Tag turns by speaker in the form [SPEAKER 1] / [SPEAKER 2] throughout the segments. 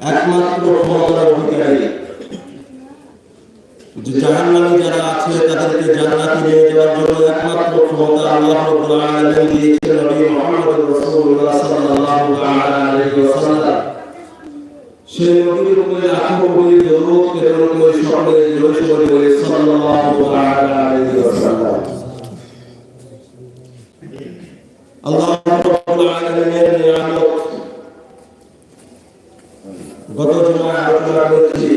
[SPEAKER 1] একমাত্র ক্ষমতার অধিকারী। জাহান নামে যারা আছে, তাদেরকে জান্নাতে নিয়ে যাওয়ার জন্য একমাত্র ক্ষমতা আল্লাহ রাব্বুল আলামিন দিয়েছেন নবী মুহাম্মদ রাসূলুল্লাহ সাল্লাল্লাহু আলাইহি ওয়াসাল্লাম। সেই নবীর উপরে লাখো কোটি দরুদ প্রেরণ করে সকলে জোরে সোরে বলে সাল্লাল্লাহু তাআলা আলাইহি ওয়াসাল্লাম আল্লাহ রাব্বুল আলামিনের নিয়ামত গত জুমায় আলোচনা করেছি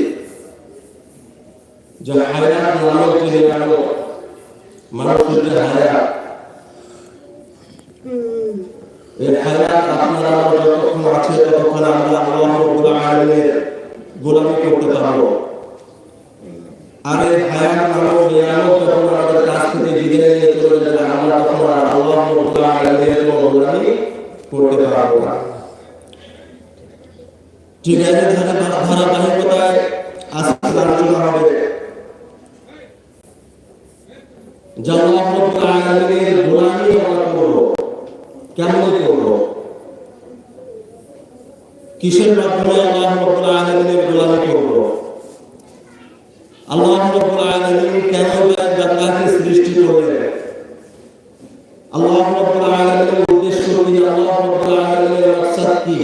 [SPEAKER 1] যে হায়াত নামক যে নিয়ামত মানুষের যে হায়াত এই হায়াত আপনারা আমরা যতক্ষণ আছে ততক্ষণ আমরা আল্লাহ রাব্বুল আলামিনের গোলামি করতে পারব আর এই হায়াত নামক নিয়ামত যখন আমাদের ধারাবাহিকতায় আজকে আলোচনা হবে যে আল্লাহ রাব্বুল আলামিনের গোলামি আমরা করব কেমন করব কিসের মাধ্যমে আল্লাহ রাব্বুল আলামিনের গোলামি করব আল্লাহ রাব্বুল আলামিন কেন এক বান্দাকে সৃষ্টি করলেন আল্লাহ রাব্বুল আলামিনের উদ্দেশ্য কি আল্লাহ রাব্বুল আলামিনের মাকসাদ কি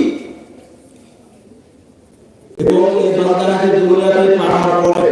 [SPEAKER 1] এবং এই বান্দাকে দুনিয়াতে পাঠানোর পরে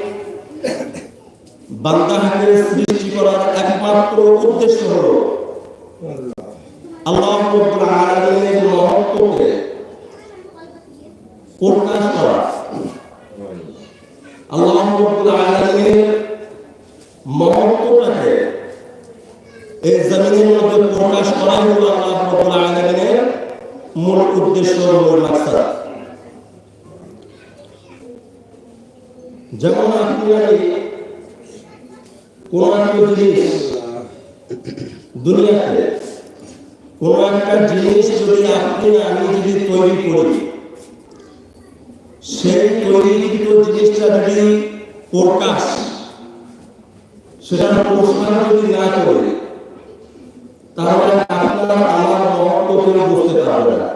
[SPEAKER 1] বান্দাকে সৃষ্টি করার একমাত্র উদ্দেশ্য হলো আল্লাহ আলামিনের মহত্বকে প্রকাশ করা। আল্লাহ আলামিনের মহত্বটাকে এই জমিনের মধ্যে প্রকাশ করাই হলো আল্লাহ আলামিনের মূল উদ্দেশ্য মূল যেমন আপনি কোন একটা জিনিস দুনিয়াতে কোন একটা জিনিস যদি আপনি আমি যদি তৈরি করি সেই তৈরিকৃত জিনিসটা যদি প্রকাশ সেটা প্রশ্ন যদি না করে তাহলে আপনার আমার মহত্ব কেউ বুঝতে পারবে না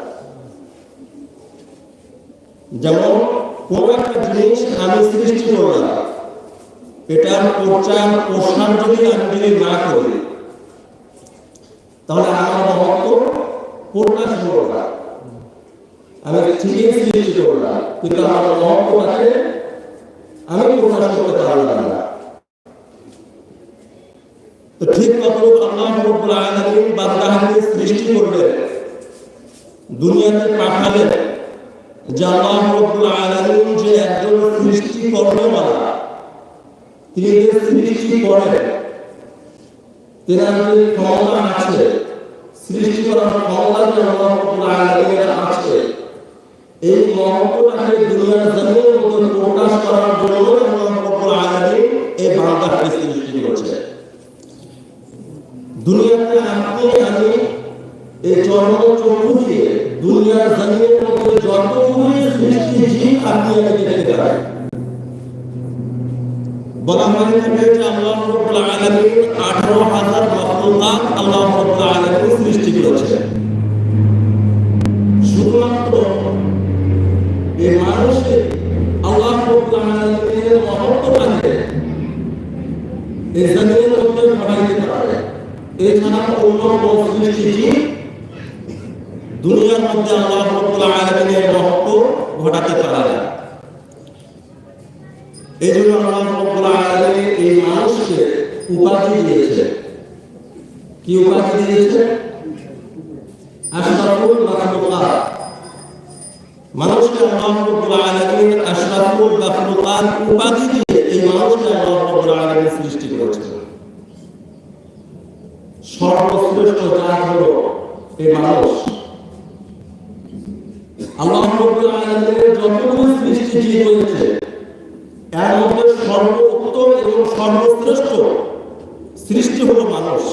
[SPEAKER 1] যেমন কোন একটা জিনিস আমি সৃষ্টি করলাম এটার প্রচার প্রসার যদি আমি যদি না করি, তাহলে আমার মহত্ব প্রকাশ হলো না। আমি ঠিকই সৃষ্টি করলাম, কিন্তু আমার মহত্বটাকে আমি প্রকাশ করতে পারলাম না। তো ঠিক ততটুকু আল্লাহ রাব্বুল আলামিন বান্দাকে সৃষ্টি করলেন, দুনিয়াতে পাঠালেন, যে আল্লাহ রাব্বুল আলামিন যে একজন সৃষ্টি কর্মওয়ালা তিনি যে সৃষ্টি করেন। তেনার যে ক্ষমতা আছে সৃষ্টি করার ক্ষমতা যে আল্লাহ আছে এই মহত্বটাকে দুনিয়ার জমিনের মধ্যে প্রকাশ করার জন্য দুনিয়াতে আমি এই জন্ম চক্ষু দিয়ে দুনিয়ার জমিনের মধ্যে যতগুলি সৃষ্টি আপনি দেখতে পাই। বলা থাকে যে আল্লাহ রাব্বুল আলামিন 18000 মাখলুকাত আল্লাহ রাব্বুল আলামিন সৃষ্টি করেছেন। শুধুমাত্র এই মানুষকে আল্লাহ রাব্বুল আলামিনের মহত্বটাকে এই জমিনের মধ্যে পাঠাইতে পারে। এছাড়া অন্য কোনো সৃষ্টি দুনিয়ার মধ্যে আল্লাহ ঘটাতে পারে এই জন্য আল্লাহ রাব্বুল আলামিন এই মানুষকে উপাধি দিয়েছে। কি উপাধি দিয়েছে? আশরাফুল মাখলুকাত। মানুষকে আল্লাহ রাব্বুল আলামিন আশরাফুল মাখলুকাত উপাধি দিয়ে এই মানুষকে আল্লাহ রাব্বুল আলামিন সৃষ্টি করেছেন সর্বশ্রেষ্ঠ জাত হলো এই মানুষ। আল্লাহ রাব্বুল আলামিনের যতগুলো সৃষ্টি জীব রয়েছে এর মধ্যে সর্বোত্তম এবং সর্বশ্রেষ্ঠ সৃষ্টি হলো মানুষ।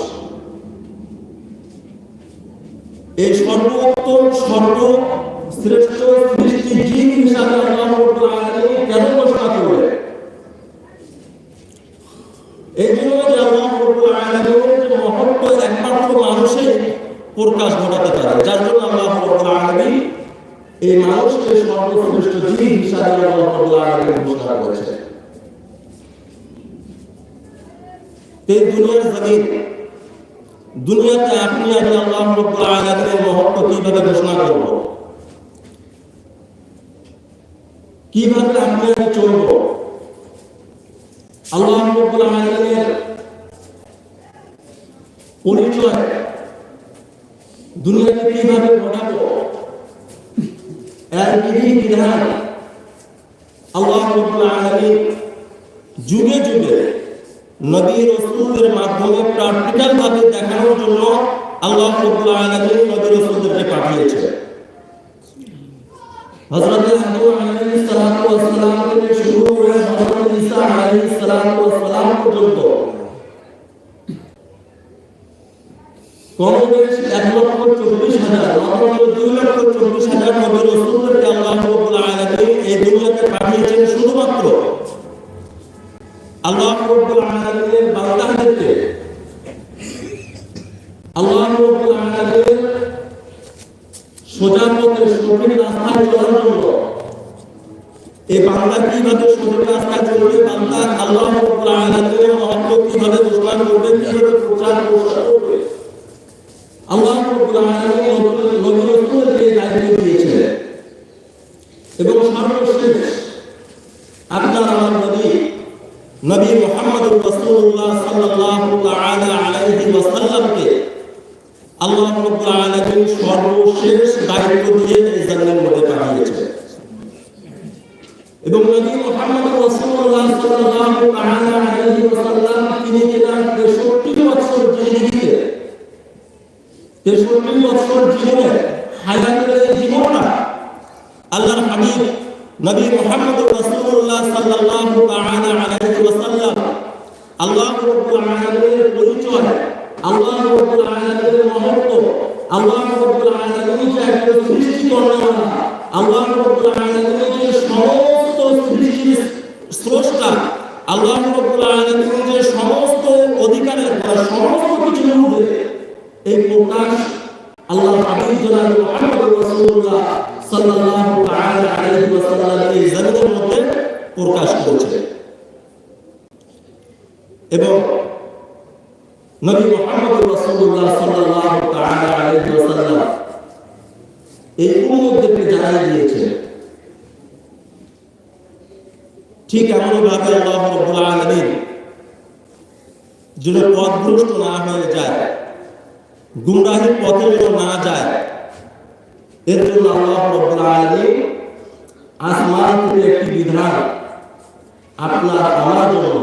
[SPEAKER 1] এই সর্বোত্তম, সর্বশ্রেষ্ঠ সৃষ্টি জীব হিসাবে কেন ঘোষণা করলেন? এই জন্য মহত্ব একমাত্র মানুষই প্রকাশ ঘটাতে পারে, যার জন্য রাব্বুল আলামিন এই মানুষকে সর্বশ্রেষ্ঠ জীব হিসাবে ঘোষণা এই দুনিয়ার দুনিয়াতে আপনি আমি আল্লাহ আলামিনের মহত্ব কীভাবে ঘোষণা করব? কীভাবে চলব? আল্লাহ রাব্বুল আলামিনের পরিচয় কীভাবে এর বিধি বিধান আল্লাহ রাব্বুল আলামিন যুগে যুগে নবী রাসূলদের মাধ্যমে প্র্যাকটিক্যাল ভাবে দেখানোর জন্য আল্লাহ রাব্বুল আলামিন নবী রাসূলদেরকে পাঠিয়েছে হযরত আদম আলাইহিস সালাতু ওয়াস সালাম থেকে শুরু করে হযরত ঈসা আলাইহিস সালাম পর্যন্ত বেশ এক লক্ষ চব্বিশ হাজার রসুলদেরকে আল্লাহ রাস্তায় এই বান্দা কীভাবে সঠিক রাস্তায় চলবে বান্দা আল্লাহ রাব্বুল আলামিনের মহত্ব কীভাবে প্রচার করবে? আল্লাহ রাব্বুল আলামিন নবী রাসূলকে দায়িত্ব দিয়েছিলেন। এবং সর্বশেষ আপনার আমার নবী নবী মুহাম্মদ রাসূলুল্লাহ সাল্লাল্লাহু তাআলা আলাইহি ওয়াসাল্লাম, তিনি কিনা তেষট্টি বছর জীবনে হায়াতের এই জীবনটা আল্লাহর হাবিব নবী মুহাম্মদ রাসূলুল্লাহ সাল্লাল্লাহু তাআলা আলাইহি ওয়াসাল্লাম আল্লাহ রাব্বুল আলামিনের পরিচয় আল্লাহ রাব্বুল আলামিনের মহত্ব আল্লাহ রাব্বুল আলামিন যে আল্লাহ রাসূলুল্লাহ সাল্লাল্লাহু তাআলা আলাইহি ওয়াসাল্লাম এই জমিনের মধ্যে প্রকাশ করেছে এবং নবী মুহাম্মদ রাসূলুল্লাহ সাল্লাল্লাহু তাআলা আলাইহি ওয়াসাল্লাম এই উম্মতদেরকে জানিয়ে দিয়েছে ঠিক এমন ভাবে আল্লাহ রাব্বুল আলামিন যেন পথভ্রষ্ট না হয়ে যায় গুমরাহির পথে না যায়। এর জন্য আল্লাহ রাব্বুল আলামিন আসমান থেকে একটি বিধান আপনার আমার জন্য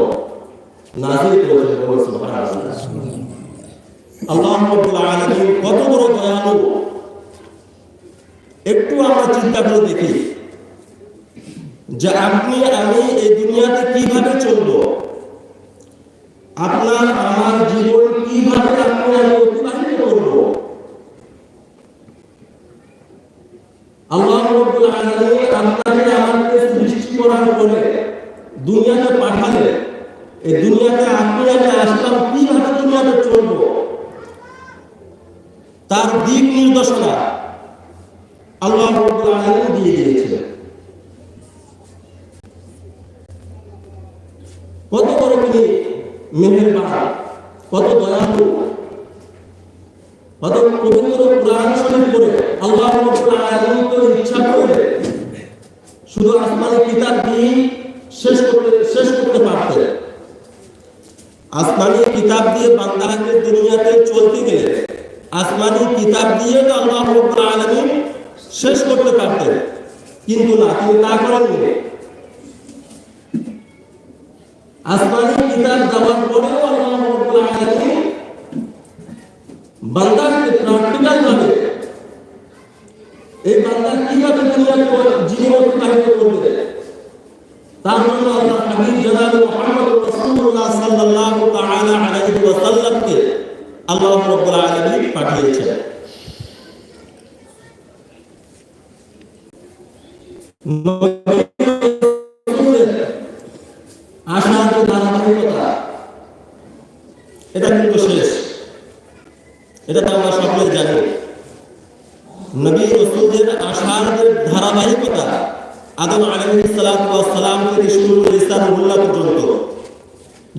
[SPEAKER 1] নাজিল করেছেন বলে সুবহানাল্লাহ। আল্লাহ রাব্বুল আলামিন কত বড় দয়ালু। একটু আমরা চিন্তা করে দেখি যে আপনি, আমি এই দুনিয়াতে কীভাবে চলবো? আপনার আমার জীবন কীভাবে আপনি আমি অতিবাহিত করব আল্লাহ রাব্বুল আলামিন আপনাকে আমাকে সৃষ্টি করার পরে দুনিয়াতে পাঠালে। এই দুনিয়াতে আমি আসলাম, কীভাবে দুনিয়াতে চলব? তার দিক নির্দেশনা আল্লাহ রাব্বুল আলামিন দিয়ে দিয়েছিলেন। কত বড় তিনি মেহেরবান, কত দয়ালু। কিতাব দিয়ে শেষ দুনিয়াতে চলতে গেলে কিতাব দিয়ে তো আল্লাহ রব্বুল শেষ করতে পারতেন কিন্তু না, তিনি তা করেননি। আসমানি কিতাব দেওয়ার পরেও আল্লাহ রব্বুল আলামিন বান্দাকে প্র্যাকটিক্যাল ভাবে এই বান্দা কীভাবে দুনিয়াতে জীবন অতিবাহিত করবে? তার জন্য আল্লাহ হাবিব জনাব মুহাম্মদ রাসূলুল্লাহ সাল্লাল্লাহু তাআলা আলাইহি ওয়াসাল্লামকে আল্লাহ রাব্বুল আলামিন পাঠিয়েছেন। আশার যে ধারাবাহিকতা এটা কিন্তু শেষ এটা তো আমরা সকলে জানি নবী রসুলদের আশার ধারাবাহিকতা আদম ওয়াস সালাম থেকে শুরু করে ইসলাম উল্লাহ পর্যন্ত।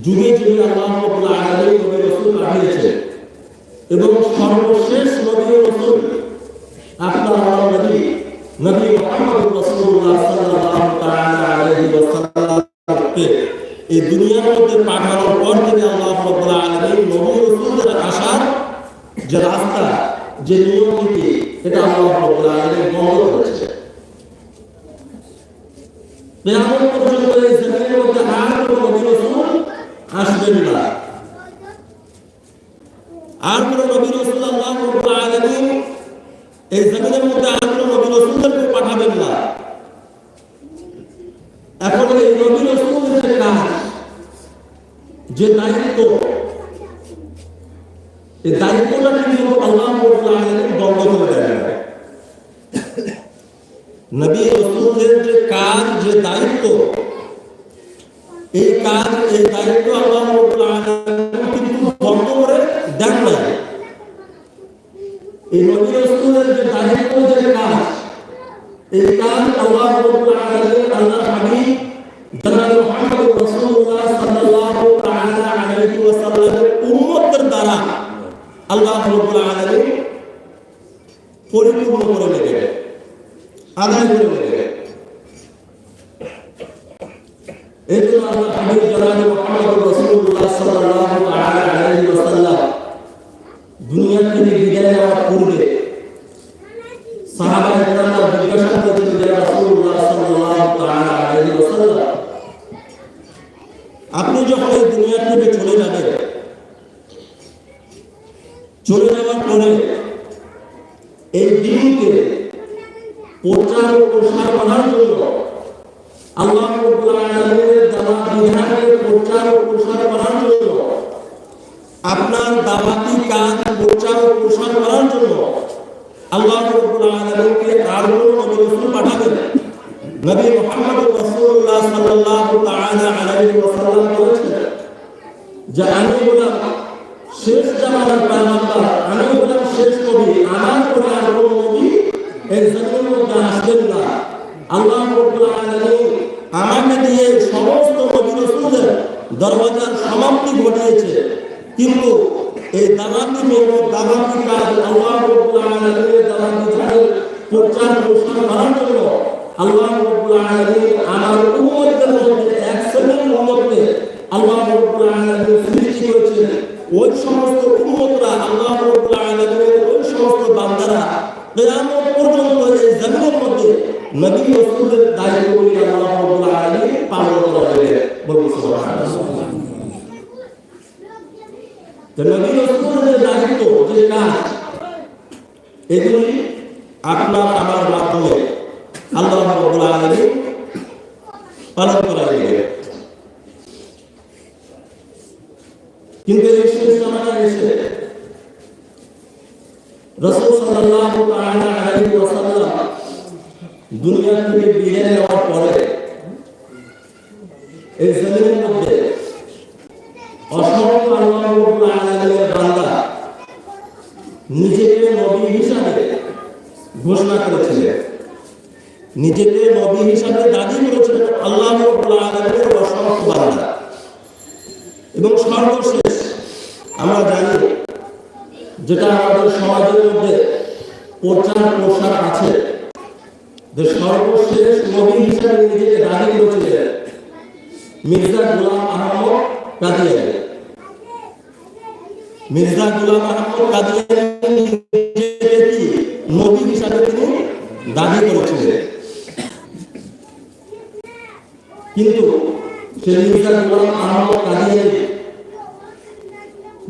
[SPEAKER 1] যুগে যুগে আল্লাহ আলামিন নবী রসুল পাঠিয়েছেন। এবং সর্বশেষ নবী রসুল আপনার আমার নবী নবী মুহাম্মদ রাসূলুল্লাহ সাল্লাল্লাহু তাআলা আলাইহি ওয়াসাল্লামকে এই দুনিয়ার মধ্যে পাঠানোর পর থেকে আল্লাহ রাব্বুল আলামিন নবী রসুলদের আশার যে রাস্তা, যে নিয়ম এটা আল্লাহ রাব্বুল আলামিন বন্ধ করেছে। কিয়ামত পর্যন্ত এই জমিনের মধ্যে আর কোনো নবী রাসূল আসবেন না। আর কোনো নবী রাসূল আল্লাহ রাব্বুল আলামিন এই জমিনের মধ্যে আর কোনো নবী রাসূলদেরকে পাঠাবেন না। এখন এই নবী রাসূলদের কাজ, যে দায়িত্ব আল্লাহ রাব্বুল আলামিন পরিপূর্ণ করে নেবে আদায় করে নেবে এই জন্য আল্লাহ হাবিব জনাব মুহাম্মদ রাসূলুল্লাহ সাল্লাল্লাহু তাআলা আলাইহি ওয়াসাল্লাম দুনিয়া থেকে বিদায় নেওয়ার পূর্বে সাহাবা কেরামরা জিজ্ঞাসা করেছিলেন যে রাসূলুল্লাহ সাল্লাল্লাহু তাআলা আলাইহি ওয়াসাল্লাম আপনি যখন এই দুনিয়া থেকে চলে যাবেন চলে যাওয়ার পরে এই দিনকে প্রচার ও প্রসার করার জন্য আল্লাহ রাব্বুল আলামিনের দেওয়া বিধানের প্রচার ও প্রসার করার জন্য, আপনার দাওয়াতি কাজ প্রচার ও প্রসার করার জন্য আল্লাহ রাব্বুল আলামিনকে আর কোন নবী রাসূল পাঠাবেন। নবী মুহাম্মদ রাসূলুল্লাহ সাল্লাল্লাহু তাআলা আলাইহি ওয়াসাল্লাম বলেছেন যে, আমি হলাম শেষ জামানার পয়গম্বর, আমি হলাম শেষ নবী আমার পরে আর কোন নবী এই জমিনের মধ্যে আসবেন না। আল্লাহ আমাকে দিয়ে সমস্ত নবী রাসূলদের দরওয়াজার সমাপ্তি ঘটিয়েছে। কিন্তু এই দাওয়াতি মেহনত দাওয়াতি কাজ আল্লাহ কাজের প্রচার প্রসার করার জন্য আল্লাহ আমার উম্মতের মধ্যে এক শ্রেণির উম্মতকে আল্লাহ সৃষ্টি করেছেন। ওই সমস্ত উম্মতরা আল্লাহ ওই সমস্ত বান্দারা নবী রাসূলের দায়িত্বগুলি আল্লাহ রাব্বুল আলামিন পালন করবে বলুন সুবহানাল্লাহ। তো নবী রাসূলের দায়িত্ব যে কাজ, এগুলি আপনার আমার মাধ্যমে আল্লাহ রাব্বুল আলামিন পালন করা হবে কিন্তু এই শেষ জামানায় এসে রাসূল সাল্লাল্লাহু তাআলা আলাইহি ওয়াসাল্লাম দুনিয়া থেকে বিদায় নেওয়ার পরে এই জমিনের মধ্যে অসংখ্য আল্লাহ রাব্বুল আলামিনের বান্দা নিজেকে নবী হিসাবে ঘোষণা করেছিলেন নিজেকে নবী হিসাবে দাবি করেছিলেন আল্লাহ রাব্বুল আলামিনের অসংখ্য বান্দা এবং সর্বশেষ আমরা জানি যেটা আমাদের সমাজের মধ্যে প্রচার প্রসার আছে। যে সর্বশেষ নবী হিসাবে নিজেকে দাবি করেছিলেন, মির্জা গোলাম আহমদ কাদিয়ানি। মির্জা গোলাম আহমদ কাদিয়ানি নবী হিসাবে তিনি দাবি করেছিলেন? কিন্তু সেই মির্জা গোলাম আহমদ কাদিয়ানি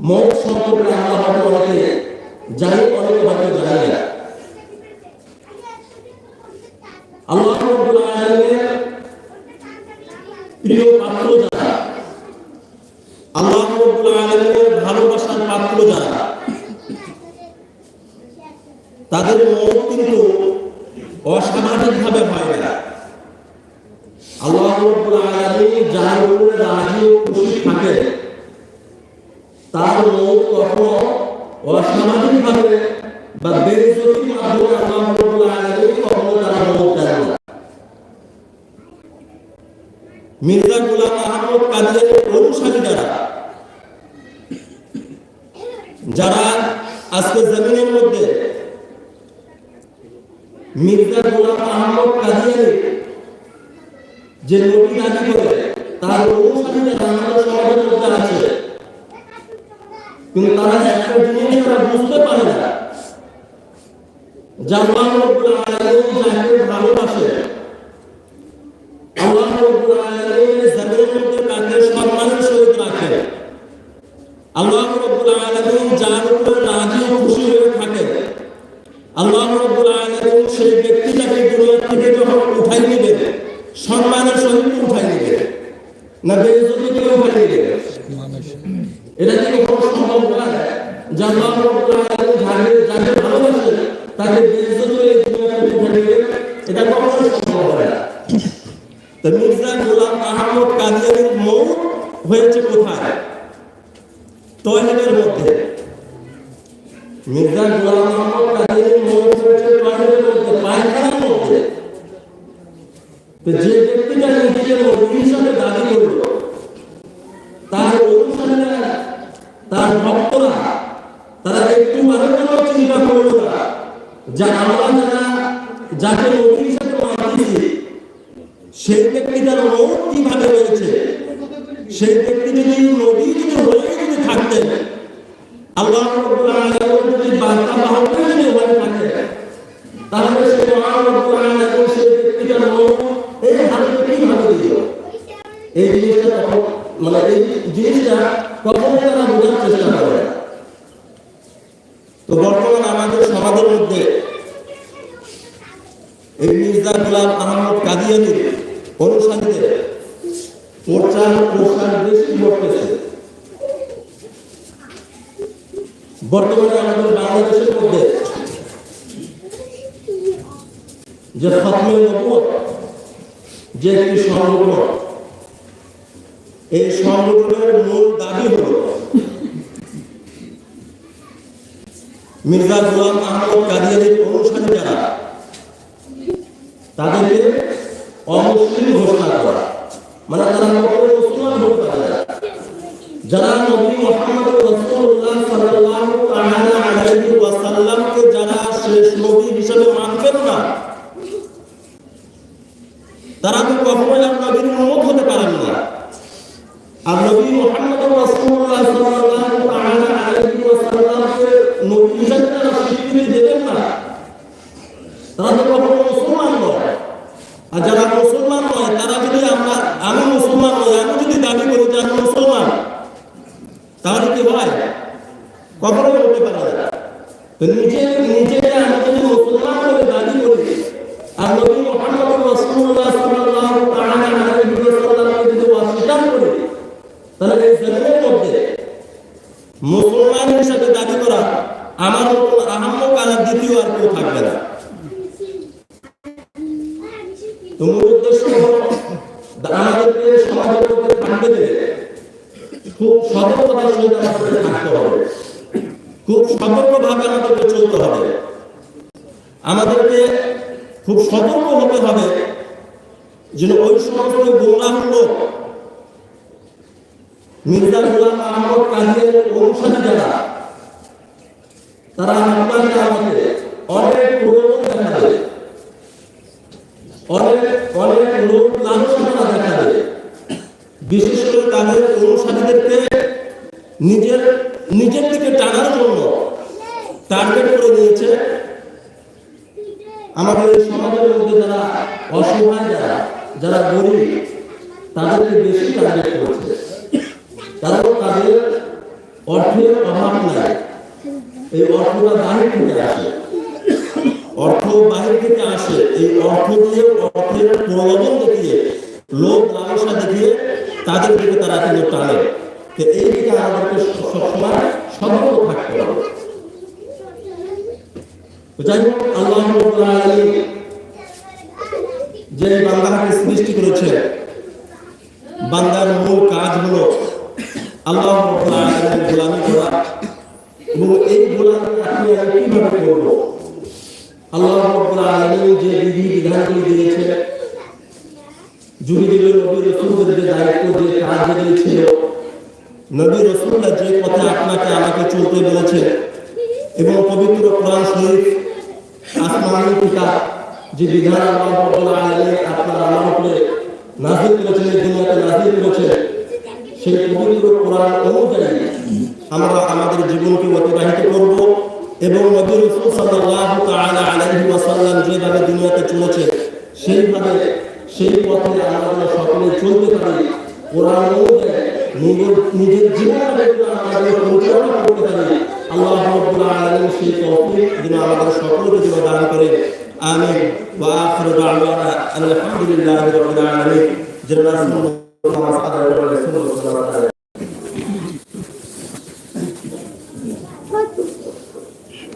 [SPEAKER 1] মত সম্পর্কে আমরা হয়তো অনেকে জানি অনেকে হয়তো জানি না আল্লাহ রাব্বুল আলামিনের প্রিয় পাত্র যারা আল্লাহ রাব্বুল আলামিনের ভালোবাসার পাত্র যারা তাদের মন কিন্তু অসামাজিক ভাবে হয় না আল্লাহ রাব্বুল আলামিন যার উপরে রাজি ও খুশি থাকে, তার মন কখনো অসামাজিক ভাবে বা বেইজ্জতির মাধ্যমে আল্লাহ রাব্বুল আলামিন কখনো তার মন দেন না। মির্জা গোলাম আহমদ কাদিয়ানের অনুসারী যারা যারা আজকে জমিনের মধ্যে মির্জা গোলাম আহমদ কাদিয়ানি যে নবী দাবি করে, তার অনুসারী যারা আমাদের সমাজের আছে। কিন্তু তারা একটা জিনিস তারা বুঝতে পারে না। যে আল্লাহ রাব্বুল আলামিন যাকে ভালোবাসে। আল্লাহ টয়লেটের মধ্যে মির্জা গোলাম আহমদ কাদিয়ানির মৌ হয়েছে টয়লেটের মধ্যে পায়খানার মধ্যে তো যে ব্যক্তিটা নিজেকে নবী হিসাবে দাবি করল তার অনুসারীরা তার ভক্তরা তারা একটু মানুষের চিন্তা করল না যে আমরা যারা যাকে নবী হিসাবে মানতেছি সেই ব্যক্তিটার মত কীভাবে রয়েছে সেই ব্যক্তি যদি নবী যদি হয়ে যদি থাকতেন আল্লাহ রাব্বুল আলামিন যদি বার্তা বাহক যদি হয়ে থাকে তাহলে সেই মহান রাব্বুল আলামিন সেই ব্যক্তিটার মত এই হাতে কীভাবে দিল এই মানে এই জিনিসটা কখনো তারা বোঝার চেষ্টা করে। তো বর্তমান আমাদের সমাজের মধ্যে এই মির্জা গোলাম আহমদ কাদিয়ানির অনুসারীদের প্রচার প্রসার বেশি ঘটতেছে বর্তমানে আমাদের বাংলাদেশের মধ্যে যে খতমে নবুয়ত যে একটি সংগঠন এই সংগঠনের মূল দাবি হল মির্জা গোলাম আহমদ কাদিয়ানির অনুসারী যারা, তাদেরকে অমুসলিম ঘোষণা করা মানে তারা যারা নবী মুহাম্মদ রাসূলুল্লাহ সাল্লাল্লাহু আলাইহি ওয়াসাল্লামকে যারা শেষ নবী হিসেবে মানবেন না, তারা তো কখনোই আর নবীর উম্মত হতে পারেন না আর নবী মুহাম্মদ রাসূলুল্লাহ সাল্লাল্লাহু তাআলা আলাইহি ওয়াসাল্লামকে নবী হিসেবে যারা স্বীকৃতি দেবেন না তারা তো কখনো মুসলমান নয় আর যারা মুসলমান নয় তারা যদি আমরা আমি মুসলমান নয় আমি যদি দাবি করি যে আমি মুসলমান তাহলে কি হয় কখনোই হতে পারে না তো নিজে নিজে মুসলমান বলে দাবি করি আর নবী মুহাম্মদ রাসূলুল্লাহ সাল্লাল্লাহু তাআলা আলাইহি ওয়াসাল্লামকে যদি অস্বীকার করি, তাহলে এই জমিনের মধ্যে মুসলমান হিসেবে দাবি করা আমার মতো আহম্মক আর দ্বিতীয় আর কেউ থাকবে না। তোমার উদ্দেশ্য আমাদেরকে সমাজের মধ্যে থাকবে যে খুব সতর্কতার সহিত আমাদের থাকতে হবে। খুব সতর্কভাবে আমাদেরকে চলতে হবে। আমাদেরকে খুব সতর্ক হতে হবে যেন ওই সমস্ত গোমরাহ লোক মির্জা গোলাম আহমদ কাজের অনুসারী যারা, তারা আপনাকে আমাকে অনেক প্রয়োজন দেখাবে। অনেক অনেক লোক লাঞ্ছনা দেখা দেয় বিশেষ করে তাদের অনুসারীদেরকে নিজের নিজের দিকে টানার টার্গেট করে দিয়েছে। আমাদের সমাজের মধ্যে যারা অসহায়, যারা যারা গরিব, তাদেরকে বেশি টার্গেট করেছে। কারণ তাদের অর্থের অভাব নাই। এই অর্থটা বাহির থেকে আসে। অর্থ বাহির থেকে আসে। এই অর্থ দিয়ে, অর্থের প্রলোভন দেখিয়ে লোক লালসা দেখিয়ে তাদের দিকে তারা কিন্তু টানে। এই দিকে আমাদেরকে সবসময় সতর্ক থাকতে হবে। যাই হোক, আল্লাহ যে বান্দাকে সৃষ্টি করেছে, বান্দার মূল কাজ হলো আল্লাহ গোলামি করা এবং এই গোলামি কীভাবে করব আল্লাহ যে বিধি বিধানগুলি দিয়েছে যুগে যুগে দায়িত্ব, যে কাজ যেগুলি ছিল নবী রসুল্লাহ যে পথে আপনাকে আমাকে চলতে বলেছে এবং পবিত্র কোরআন শরীফ আসমানি কিতাব যে বিধান আল্লাহ রাব্বুল আলামিন আপনার আমার উপরে নাযিল করেছেন। এই দুনিয়াতে নাযিল করেছেন সেই পবিত্র কোরআন অনুযায়ী আমরা আমাদের জীবনকে অতিবাহিত করব এবং নবী রাসূল সাল্লাল্লাহু তাআলা আলাইহি ওয়াসাল্লাম যেভাবে দুনিয়াতে চলেছে সেইভাবে সেই পথে আমরা সকলে চলতে পারি কোরআন অনুযায়ী নিজের জীবনটাকে আমাদের পরিচালনা করতে পারি আল্লাহ রাব্বুল আলামিন সেই তৌফিক যেন আমাদের সকলকে দান করে। আমিন।